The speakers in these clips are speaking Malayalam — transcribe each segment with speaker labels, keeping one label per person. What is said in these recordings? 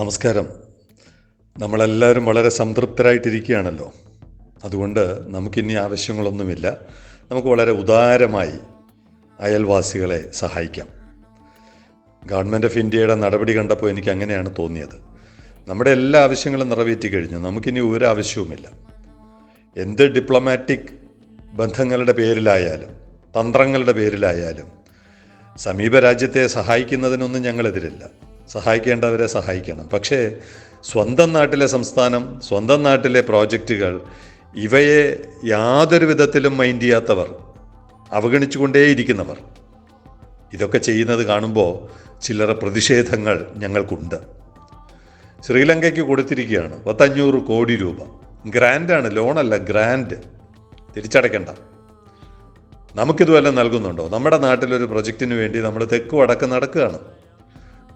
Speaker 1: നമസ്കാരം. നമ്മളെല്ലാവരും വളരെ സംതൃപ്തരായിട്ടിരിക്കുകയാണല്ലോ. അതുകൊണ്ട് നമുക്കിനി ആവശ്യങ്ങളൊന്നുമില്ല. നമുക്ക് വളരെ ഉദാരമായി അയൽവാസികളെ സഹായിക്കാം. ഗവൺമെന്റ് ഓഫ് ഇന്ത്യയുടെ നടപടി കണ്ടപ്പോൾ എനിക്ക് അങ്ങനെയാണ് തോന്നിയത്. നമ്മുടെ എല്ലാ ആവശ്യങ്ങളും നിറവേറ്റി കഴിഞ്ഞു. നമുക്കിനി ഒരു ആവശ്യവുമില്ല. എന്ത് ഡിപ്ലോമാറ്റിക് ബന്ധങ്ങളുടെ പേരിലായാലും തന്ത്രങ്ങളുടെ പേരിലായാലും സമീപ രാജ്യത്തെ സഹായിക്കുന്നതിനൊന്നും ഞങ്ങളെതിരില്ല. സഹായിക്കേണ്ടവരെ സഹായിക്കണം. പക്ഷേ സ്വന്തം നാട്ടിലെ സംസ്ഥാനം സ്വന്തം നാട്ടിലെ പ്രോജക്റ്റുകൾ ഇവയെ യാതൊരു വിധത്തിലും മൈൻഡ് ചെയ്യാത്തവർ അവഗണിച്ചുകൊണ്ടേയിരിക്കുന്നവർ. ഇതൊക്കെ ചെയ്യുന്നത് കാണുമ്പോൾ ചില്ലറ പ്രതിഷേധങ്ങൾ ഞങ്ങൾക്കുണ്ട്. ശ്രീലങ്കയ്ക്ക് കൊടുത്തിരിക്കുകയാണ് പത്തഞ്ഞൂറ് കോടി രൂപ. ഗ്രാൻഡാണ് ലോണല്ല ഗ്രാൻഡ്. തിരിച്ചടയ്ക്കണ്ട. നമുക്കിതുവല്ല നൽകുന്നുണ്ടോ? നമ്മുടെ നാട്ടിലൊരു പ്രൊജക്റ്റിന് വേണ്ടി നമ്മൾ തെക്ക് വടക്ക് നടക്കുകയാണ്.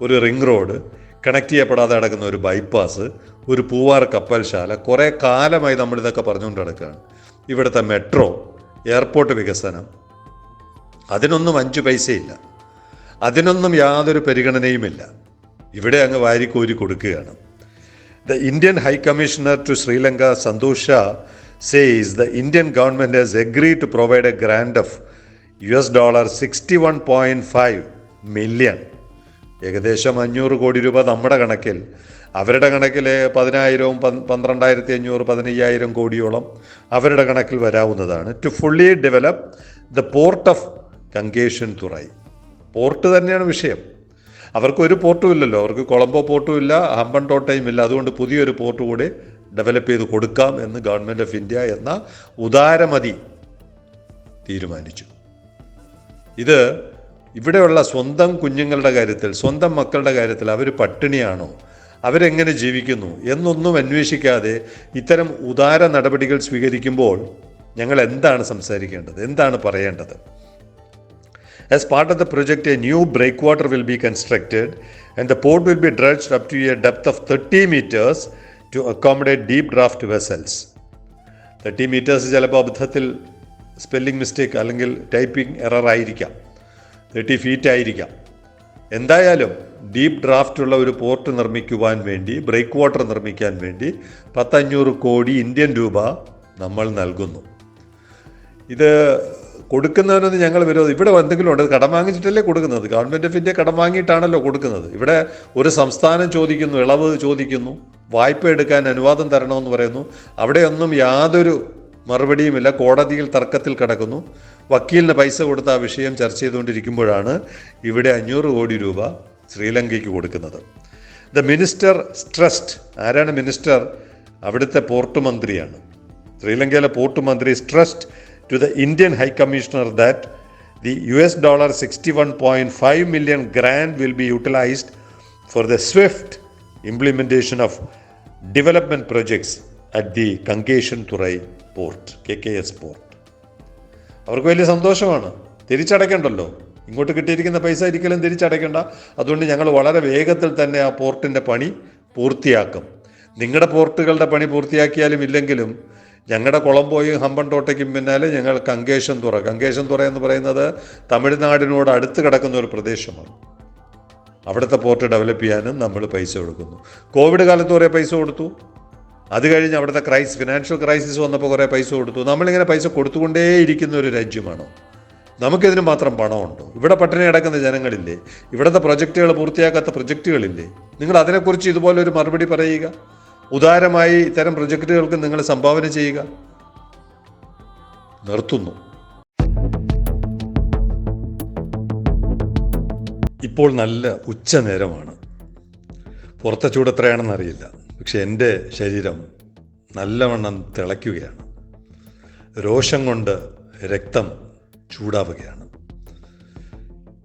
Speaker 1: ഒരു റിംഗ് റോഡ് കണക്ട് ചെയ്യപ്പെടാതെ കിടക്കുന്ന ഒരു ബൈപ്പാസ് ഒരു പൂവാർ കപ്പൽശാല കുറേ കാലമായി നമ്മളിതൊക്കെ പറഞ്ഞുകൊണ്ട് നടക്കുകയാണ്. ഇവിടുത്തെ മെട്രോ എയർപോർട്ട് വികസനം അതിനൊന്നും അഞ്ച് പൈസയില്ല. അതിനൊന്നും യാതൊരു പരിഗണനയുമില്ല. ഇവിടെ അങ്ങ് വാരിക്കോരി കൊടുക്കുകയാണ്. The Indian high commissioner to Sri Lanka Santosh Jha says the Indian government has agreed to provide a grant of US dollar 61.5 million ഏകദേശം അഞ്ഞൂറ് കോടി രൂപ നമ്മുടെ കണക്കിൽ. അവരുടെ കണക്കിൽ പതിനായിരവും പന്ത് പന്ത്രണ്ടായിരത്തി അഞ്ഞൂറ് പതിനയ്യായിരം കോടിയോളം അവരുടെ കണക്കിൽ വരാവുന്നതാണ്. To fully develop the port of Kankesanthurai port തന്നെയാണ് വിഷയം. അവർക്ക് ഒരു പോർട്ടും ഇല്ലല്ലോ. അവർക്ക് കൊളംബോ പോർട്ടും ഇല്ല ഹമ്പൻ ടോട്ടയും ഇല്ല. അതുകൊണ്ട് പുതിയൊരു പോർട്ട് കൂടി ഡെവലപ്പ് ചെയ്ത് കൊടുക്കാം എന്ന് ഗവൺമെന്റ് ഓഫ് ഇന്ത്യ എന്ന ഉദാരമതി തീരുമാനിച്ചു. ഇത് ഇവിടെയുള്ള സ്വന്തം കുഞ്ഞുങ്ങളുടെ കാര്യത്തിൽ സ്വന്തം മക്കളുടെ കാര്യത്തിൽ അവർ പട്ടിണിയാണോ? അവരെങ്ങനെ ജീവിക്കുന്നു? എന്നൊന്നും അന്വേഷിക്കാതെ ഇത്തരം ഉദാര നടപടികൾ സ്വീകരിക്കുമ്പോൾ ഞങ്ങൾ എന്താണ് സംസാരിക്കേണ്ടത്? എന്താണ് പറയേണ്ടത്? As part of the project, a new breakwater will be constructed and the port will be dredged up to a depth of 30 meters to accommodate deep draft vessels. Thirty metres ചിലപ്പോൾ അബദ്ധത്തിൽ സ്പെല്ലിംഗ് മിസ്റ്റേക്ക് അല്ലെങ്കിൽ ടൈപ്പിംഗ് എറർ ആയിരിക്കാം. തേർട്ടി ഫീറ്റ് ആയിരിക്കാം. എന്തായാലും ഡീപ്പ് ഡ്രാഫ്റ്റ് ഉള്ള ഒരു പോർട്ട് നിർമ്മിക്കുവാൻ വേണ്ടി ബ്രേക്ക് വാട്ടർ നിർമ്മിക്കാൻ വേണ്ടി പത്തഞ്ഞൂറ് കോടി ഇന്ത്യൻ രൂപ നമ്മൾ നൽകുന്നു. ഇത് കൊടുക്കുന്നവനൊന്നും ഞങ്ങൾ വിരോധം ഇവിടെ എന്തെങ്കിലും ഉണ്ട്? കടം വാങ്ങിച്ചിട്ടല്ലേ കൊടുക്കുന്നത്? ഗവൺമെന്റ് ഓഫ് ഇന്ത്യ കടം വാങ്ങിയിട്ടാണല്ലോ കൊടുക്കുന്നത്. ഇവിടെ ഒരു സംസ്ഥാനം ചോദിക്കുന്നു ഇളവ് ചോദിക്കുന്നു വായ്പ എടുക്കാൻ അനുവാദം തരണമെന്ന് പറയുന്നു. അവിടെയൊന്നും യാതൊരു മറുപടിയുമില്ല. കോടതിയിൽ തർക്കത്തിൽ കിടക്കുന്നു. വക്കീലിന് പൈസ കൊടുത്ത ആ വിഷയം ചർച്ച ചെയ്തുകൊണ്ടിരിക്കുമ്പോഴാണ് ഇവിടെ അഞ്ഞൂറ് കോടി രൂപ ശ്രീലങ്കയ്ക്ക് കൊടുക്കുന്നത്. ദ മിനിസ്റ്റർ സ്ട്രസ്റ്റ് ആരാണ് മിനിസ്റ്റർ? അവിടുത്തെ പോർട്ട് മന്ത്രിയാണ്. ശ്രീലങ്കയിലെ പോർട്ട് മന്ത്രി stressed to the Indian high commissioner that the U S dollar sixty one point five million grant will be utilised for the swift implementation of development projects at the Kankesanthurai port K K S port. അവർക്ക് വലിയ സന്തോഷമാണ്. തിരിച്ചടയ്ക്കണ്ടല്ലോ. ഇങ്ങോട്ട് കിട്ടിയിരിക്കുന്ന പൈസ ഒരിക്കലും തിരിച്ചടയ്ക്കണ്ട. അതുകൊണ്ട് ഞങ്ങൾ വളരെ വേഗത്തിൽ തന്നെ ആ പോർട്ടിന്റെ പണി പൂർത്തിയാക്കും. നിങ്ങളുടെ പോർട്ടുകളുടെ പണി പൂർത്തിയാക്കിയാലും ഇല്ലെങ്കിലും ഞങ്ങളുടെ കൊളംബോയും ഹമ്പൻ തോട്ടയ്ക്കും പിന്നാലെ ഞങ്ങൾ കങ്കേശൻ തുറ. കങ്കേശൻ തുറ എന്ന് പറയുന്നത് തമിഴ്നാടിനോട് അടുത്ത് കിടക്കുന്ന ഒരു പ്രദേശമാണ്. അവിടുത്തെ പോർട്ട് ഡെവലപ്പ് ചെയ്യാനും നമ്മൾ പൈസ കൊടുക്കുന്നു. കോവിഡ് കാലത്ത് കുറേ പൈസ കൊടുത്തു. അത് കഴിഞ്ഞ് അവിടുത്തെ ക്രൈസ് ഫിനാൻഷ്യൽ ക്രൈസിസ് വന്നപ്പോൾ കുറേ പൈസ കൊടുത്തു. നമ്മളിങ്ങനെ പൈസ കൊടുത്തുകൊണ്ടേയിരിക്കുന്ന ഒരു രാജ്യമാണോ? നമുക്കിതിന് മാത്രം പണമുണ്ടോ? ഇവിടെ പട്ടിണി കിടക്കുന്ന ജനങ്ങളില്ലേ? ഇവിടുത്തെ പ്രൊജക്റ്റുകൾ പൂർത്തിയാക്കാത്ത പ്രൊജക്റ്റുകളില്ലേ നിങ്ങൾ അതിനെക്കുറിച്ച് ഇതുപോലെ ഒരു മറുപടി പറയുക? ഉദാരമായി ഇത്തരം പ്രൊജക്റ്റുകൾക്ക് നിങ്ങൾ സംഭാവന ചെയ്യുക? നിർത്തുന്നു. ഇപ്പോൾ നല്ല ഉച്ച നേരമാണ് പുറത്തെ ചൂട് എത്രയാണെന്ന് അറിയില്ല പക്ഷെ എന്റെ ശരീരം നല്ലവണ്ണം തിളയ്ക്കുകയാണ്. രോഷം കൊണ്ട് രക്തം ചൂടാവുകയാണ്.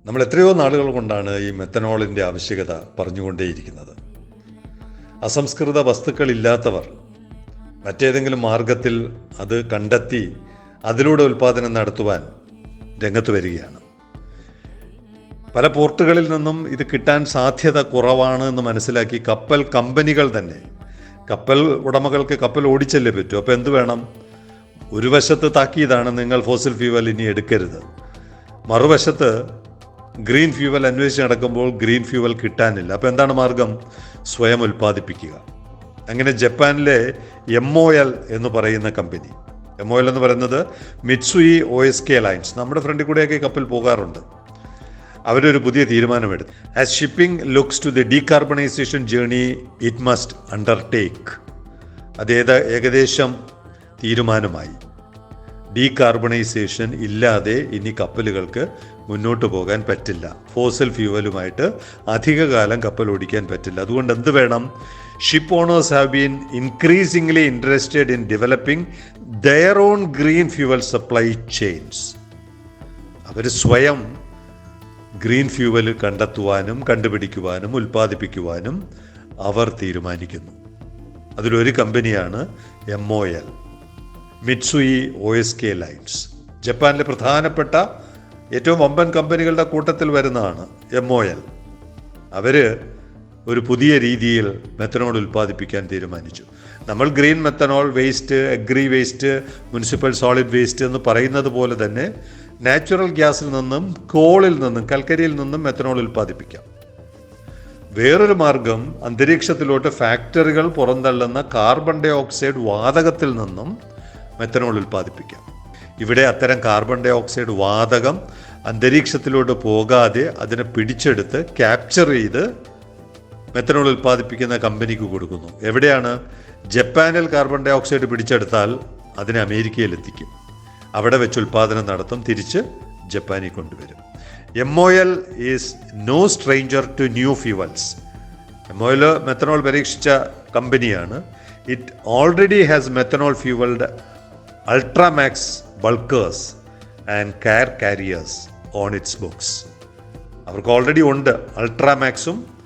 Speaker 1: നമ്മൾ എത്രയോ നാളുകൾ കൊണ്ടാണ് ഈ മെത്തനോളിന്റെ ആവശ്യകത പറഞ്ഞുകൊണ്ടേയിരിക്കുന്നത്. അസംസ്കൃത വസ്തുക്കളില്ലാത്തവർ മറ്റേതെങ്കിലും മാർഗത്തിൽ അത് കണ്ടെത്തി അതിലൂടെ ഉൽപ്പാദനം നടത്തുവാൻ രംഗത്ത് വരികയാണ്. പല പോർട്ടുകളിൽ നിന്നും ഇത് കിട്ടാൻ സാധ്യത കുറവാണ് എന്ന് മനസ്സിലാക്കി കപ്പൽ കമ്പനികൾ തന്നെ കപ്പൽ ഉടമകൾക്ക് കപ്പൽ ഓടിച്ചല്ലേ പറ്റൂ അപ്പോൾ എന്ത് വേണം? ഒരു വശത്ത് താക്കീതാണ് നിങ്ങൾ ഫോസിൽ ഫ്യൂവൽ ഇനി എടുക്കരുത്. മറുവശത്ത് ഗ്രീൻ ഫ്യൂവൽ അന്വേഷിച്ച് നടക്കുമ്പോൾ ഗ്രീൻ ഫ്യൂവൽ കിട്ടാനില്ല. അപ്പോൾ എന്താണ് മാർഗം? സ്വയം ഉൽപ്പാദിപ്പിക്കുക. അങ്ങനെ ജപ്പാനിലെ എം ഒ എൽ എന്ന് പറയുന്ന കമ്പനി എം ഒ എൽ എന്ന് പറയുന്നത് Mitsui O S K Lines നമ്മുടെ ഫ്രണ്ടിൽ കൂടെയൊക്കെ കപ്പൽ പോകാറുണ്ട്. അവരൊരു പുതിയ തീരുമാനമെടുത്തു. As shipping looks to the decarbonisation journey it must undertake അതേത് ഏകദേശം തീരുമാനമായി. ഡീകാർബണൈസേഷൻ ഇല്ലാതെ ഇനി കപ്പലുകൾക്ക് മുന്നോട്ട് പോകാൻ പറ്റില്ല. ഫോസൽ ഫ്യൂവലുമായിട്ട് അധികകാലം കപ്പൽ ഓടിക്കാൻ പറ്റില്ല. അതുകൊണ്ട് എന്ത് വേണം? Ship owners have been increasingly interested in developing their own green fuel supply chains അവർ സ്വയം ഗ്രീൻ ഫ്യൂവൽ കണ്ടെത്തുവാനും കണ്ടുപിടിക്കുവാനും ഉൽപ്പാദിപ്പിക്കുവാനും അവർ തീരുമാനിക്കുന്നു. അതിലൊരു കമ്പനിയാണ് M O L Mitsui O S K Lines ജപ്പാനിലെ പ്രധാനപ്പെട്ട ഏറ്റവും വമ്പൻ കമ്പനികളുടെ കൂട്ടത്തിൽ വരുന്നതാണ് എം ഒ എൽ അവർ ഒരു പുതിയ രീതിയിൽ മെത്തനോൾ ഉൽപ്പാദിപ്പിക്കാൻ തീരുമാനിച്ചു. നമ്മൾ green methanol waste agri waste municipal solid waste എന്ന് പറയുന്നത് പോലെ തന്നെ നാച്ചുറൽ ഗ്യാസിൽ നിന്നും കോളിൽ നിന്നും കൽക്കരിയിൽ നിന്നും മെത്തനോൾ ഉൽപ്പാദിപ്പിക്കാം. വേറൊരു മാർഗം അന്തരീക്ഷത്തിലോട്ട് ഫാക്ടറികൾ പുറന്തള്ളുന്ന കാർബൺ ഡൈ ഓക്സൈഡ് വാതകത്തിൽ നിന്നും മെത്തനോൾ ഉൽപ്പാദിപ്പിക്കാം. ഇവിടെ അത്തരം കാർബൺ ഡൈ ഓക്സൈഡ് വാതകം അന്തരീക്ഷത്തിലോട്ട് പോകാതെ അതിനെ പിടിച്ചെടുത്ത് ക്യാപ്ചർ ചെയ്ത് മെത്തനോൾ ഉൽപ്പാദിപ്പിക്കുന്ന കമ്പനിക്ക് കൊടുക്കുന്നു. എവിടെയാണ്? ജപ്പാനിൽ കാർബൺ ഡൈ ഓക്സൈഡ് പിടിച്ചെടുത്താൽ അതിനെ അമേരിക്കയിൽ എത്തിക്കും. അവിടെ വെച്ച് ഉൽപ്പാദനം നടത്തും തിരിച്ച് ജപ്പാനിൽ കൊണ്ടുവരും. M O L is no stranger to new fuels M O L methanol പരീക്ഷിച്ച കമ്പനിയാണ്. It already has methanol fuelled ultramax bulkers and car carriers on its books അവർക്ക് ഓൾറെഡി ഉണ്ട് അൾട്രാമാക്സും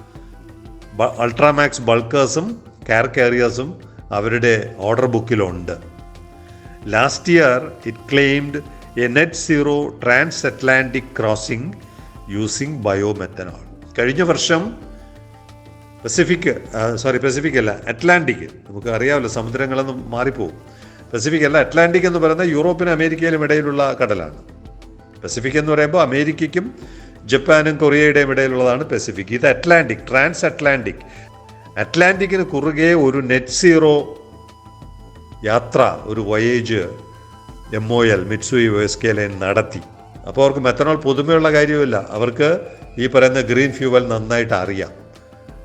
Speaker 1: അൾട്രാമാക്സ് ബൾക്കേഴ്സും കെയർ കാരിയേഴ്സും അവരുടെ order ബുക്കിലുണ്ട് last year it claimed a net zero transatlantic crossing using biomethanol കഴിഞ്ഞ വർഷം പസഫിക് സോറി പസഫിക് അല്ല അറ്റ്ലാന്റിക് നമുക്ക് അറിയാമല്ലോ സമുദ്രങ്ങളെന്ന് മാറിപ്പോകും പസഫിക് അല്ല അറ്റ്ലാന്റിക് എന്ന് പറയുന്നത് യൂറോപ്പിനും അമേരിക്കയിലും ഇടയിലുള്ള കടലാണ്. പസഫിക് എന്ന് പറയുമ്പോൾ അമേരിക്കയ്ക്കും ജപ്പാനും കൊറിയയുടെയും ഇടയിലുള്ളതാണ് പസഫിക് ഇത് അറ്റ്ലാന്റിക് ട്രാൻസ് അറ്റ്ലാന്റിക് അറ്റ്ലാന്റിക്കിന് കുറുകെ ഒരു നെറ്റ് സീറോ യാത്ര ഒരു voyage M O L Mitsui S K Line നടത്തി. അപ്പോൾ അവർക്ക് മെത്തനോൾ പുതുമയുള്ള കാര്യമില്ല അവർക്ക് ഈ പറയുന്ന ഗ്രീൻ ഫ്യൂവൽ നന്നായിട്ട് അറിയാം.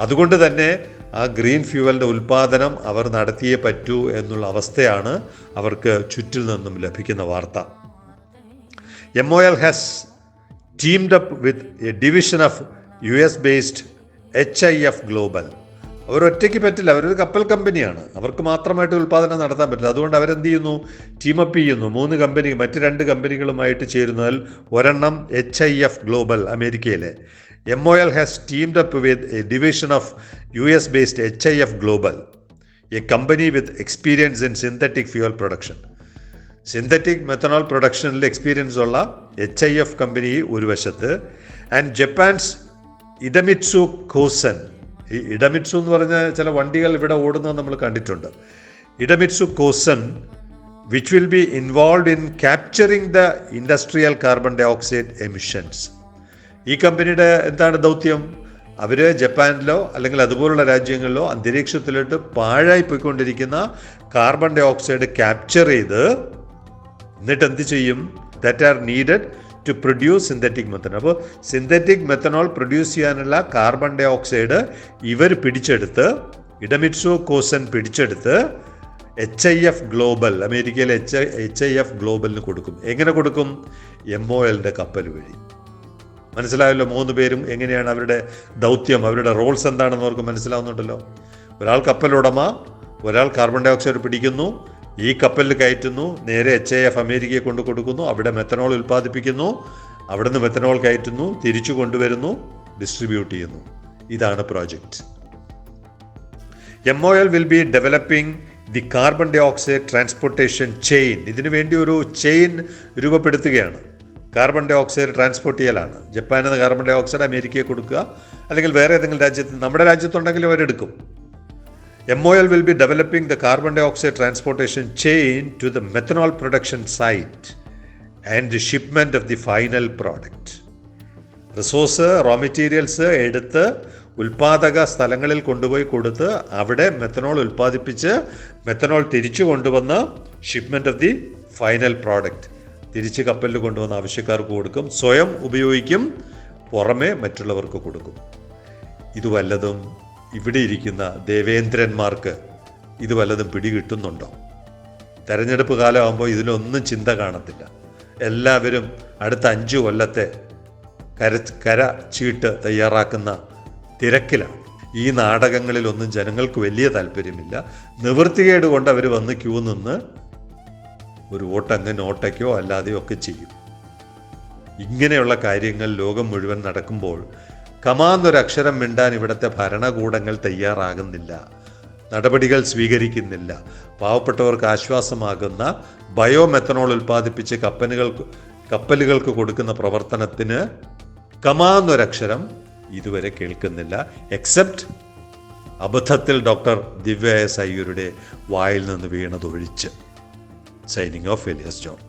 Speaker 1: അതുകൊണ്ട് തന്നെ ആ ഗ്രീൻ ഫ്യൂവലിന്റെ ഉൽപ്പാദനം അവർ നടത്തിയേ പറ്റൂ എന്നുള്ള അവസ്ഥയാണ് അവർക്ക് ചുറ്റിൽ നിന്നും ലഭിക്കുന്ന വാർത്ത. M O L has teamed up with a division of U S based H I F Global അവർ ഒറ്റയ്ക്ക് പറ്റില്ല. അവരൊരു കപ്പൽ കമ്പനിയാണ്. അവർക്ക് മാത്രമായിട്ട് ഉൽപ്പാദനം നടത്താൻ പറ്റില്ല. അതുകൊണ്ട് അവരെന്ത് ചെയ്യുന്നു? ടീമപ്പ് ചെയ്യുന്നു. മൂന്ന് കമ്പനി മറ്റ് രണ്ട് കമ്പനികളുമായിട്ട് ചേരുന്നതിൽ ഒരെണ്ണം എച്ച് ഐ എഫ് ഗ്ലോബൽ അമേരിക്കയിലെ. M O L has teamed up with a division of U S based H I F Global a company with experience in synthetic fuel production synthetic methanol പ്രൊഡക്ഷനിൽ experience ഉള്ള എച്ച് ഐ എഫ് കമ്പനി ഒരു വശത്ത്. ആൻഡ് ജപ്പാൻസ് ഇതമിറ്റ്സു കോസൻ ഈ ഇഡമിറ്റ്സു എന്ന് പറഞ്ഞ ചില വണ്ടികൾ ഇവിടെ ഓടുന്നത് നമ്മൾ കണ്ടിട്ടുണ്ട്. Idemitsu Kosan which will be involve in capturing the industrial carbon dioxide emissions ഈ കമ്പനിയുടെ എന്താണ് ദൗത്യം? അവർ ജപ്പാനിലോ അല്ലെങ്കിൽ അതുപോലുള്ള രാജ്യങ്ങളിലോ അന്തരീക്ഷത്തിലോട്ട് പാഴായി പോയിക്കൊണ്ടിരിക്കുന്ന കാർബൺ ഡൈ ഓക്സൈഡ് ക്യാപ്ചർ ചെയ്ത് എന്നിട്ട് എന്ത് ചെയ്യും? That are needed to produce synthetic methanol അപ്പോൾ സിന്തറ്റിക് മെത്തനോൾ പ്രൊഡ്യൂസ് ചെയ്യാനുള്ള കാർബൺ ഡൈ ഓക്സൈഡ് ഇവർ പിടിച്ചെടുത്ത് ഇഡമിറ്റ്സോ കോസൻ പിടിച്ചെടുത്ത് എച്ച് ഐ എഫ് ഗ്ലോബൽ അമേരിക്കയിലെ എച്ച് എച്ച് ഐ എഫ് ഗ്ലോബലിന് കൊടുക്കും. എങ്ങനെ കൊടുക്കും? എം ഒ എല്ലിന്റെ കപ്പൽ വഴി. മനസ്സിലായല്ലോ മൂന്ന് പേരും എങ്ങനെയാണ് അവരുടെ ദൗത്യം അവരുടെ റോൾസ് എന്താണെന്ന് അവർക്ക് മനസ്സിലാവുന്നുണ്ടല്ലോ. ഒരാൾ കപ്പലുടമ ഒരാൾ കാർബൺ ഡൈ ഓക്സൈഡ് പിടിക്കുന്നു. ഈ കപ്പലിൽ കയറ്റുന്നു. നേരെ എച്ച് ഐ എഫ് അമേരിക്കയെ കൊണ്ട് കൊടുക്കുന്നു. അവിടെ മെത്തനോൾ ഉൽപ്പാദിപ്പിക്കുന്നു. അവിടെ നിന്ന് മെത്തനോൾ കയറ്റുന്നു. തിരിച്ചു കൊണ്ടുവരുന്നു. ഡിസ്ട്രിബ്യൂട്ട് ചെയ്യുന്നു. ഇതാണ് project M O L will be developing the carbon dioxide transportation chain ഇതിനു വേണ്ടി ഒരു ചെയിൻ രൂപപ്പെടുത്തുകയാണ്. കാർബൺ ഡൈ ഓക്സൈഡ് ട്രാൻസ്പോർട്ട് ചെയ്യലാണ്. ജപ്പാൻ എന്ന കാർബൺ ഡൈ ഓക്സൈഡ് അമേരിക്കയെ കൊടുക്കുക. അല്ലെങ്കിൽ വേറെ ഏതെങ്കിലും രാജ്യത്ത് നമ്മുടെ രാജ്യത്തുണ്ടെങ്കിൽ അവരെടുക്കും. Will be developing the carbon dioxide transportation chain to the methanol production site and the shipment of the final product resource raw materials എടുത്ത് ഉൽപാദക സ്ഥലങ്ങളിൽ കൊണ്ടുപോയി കൊടുത്ത് അവിടെ മെത്തനോൾ ഉൽപ്പാദിപ്പിച്ച് മെത്തനോൾ തിരിച്ചു കൊണ്ടുവന്ന് shipment of the final product തിരിച്ച് കപ്പലിൽ കൊണ്ടുവന്ന് ആവശ്യക്കാർക്ക് കൊടുക്കും. സ്വയം ഉപയോഗിക്കും. പുറമെ മറ്റുള്ളവർക്ക് കൊടുക്കും. ഇത് വല്ലതും ഇവിടെ ഇരിക്കുന്ന ദേവേന്ദ്രന്മാർക്ക് ഇത് വല്ലതും പിടികിട്ടുന്നുണ്ടോ? തെരഞ്ഞെടുപ്പ് കാലമാകുമ്പോൾ ഇതിലൊന്നും ചിന്ത കാണത്തില്ല. എല്ലാവരും അടുത്ത അഞ്ച് കൊല്ലത്തെ കര കര ചീട്ട് തയ്യാറാക്കുന്ന തിരക്കിലാണ്. ഈ നാടകങ്ങളിലൊന്നും ജനങ്ങൾക്ക് വലിയ താല്പര്യമില്ല. നിവൃത്തികേട് കൊണ്ട് അവർ വന്ന് ക്യൂ നിന്ന് ഒരു വോട്ടങ്ങ് നോട്ടയ്ക്കോ അല്ലാതെയോ ഒക്കെ ചെയ്യും. ഇങ്ങനെയുള്ള കാര്യങ്ങൾ ലോകം മുഴുവൻ നടക്കുമ്പോൾ കമാന്നൊരക്ഷരം മിണ്ടാൻ ഇവിടുത്തെ ഭരണകൂടങ്ങൾ തയ്യാറാകുന്നില്ല. നടപടികൾ സ്വീകരിക്കുന്നില്ല. പാവപ്പെട്ടവർക്ക് ആശ്വാസമാകുന്ന ബയോമെത്തനോൾ ഉൽപ്പാദിപ്പിച്ച് കപ്പലുകൾക്ക് കപ്പലുകൾക്ക് കൊടുക്കുന്ന പ്രവർത്തനത്തിന് കമാന്നൊരക്ഷരം ഇതുവരെ കേൾക്കുന്നില്ല. എക്സെപ്റ്റ് അബദ്ധത്തിൽ ഡോക്ടർ ദിവ്യ എസ് അയ്യരുടെ വായിൽ നിന്ന് വീണതൊഴിച്ച് സൈനിങ് ഓഫ് എലിയസ് ജോൺ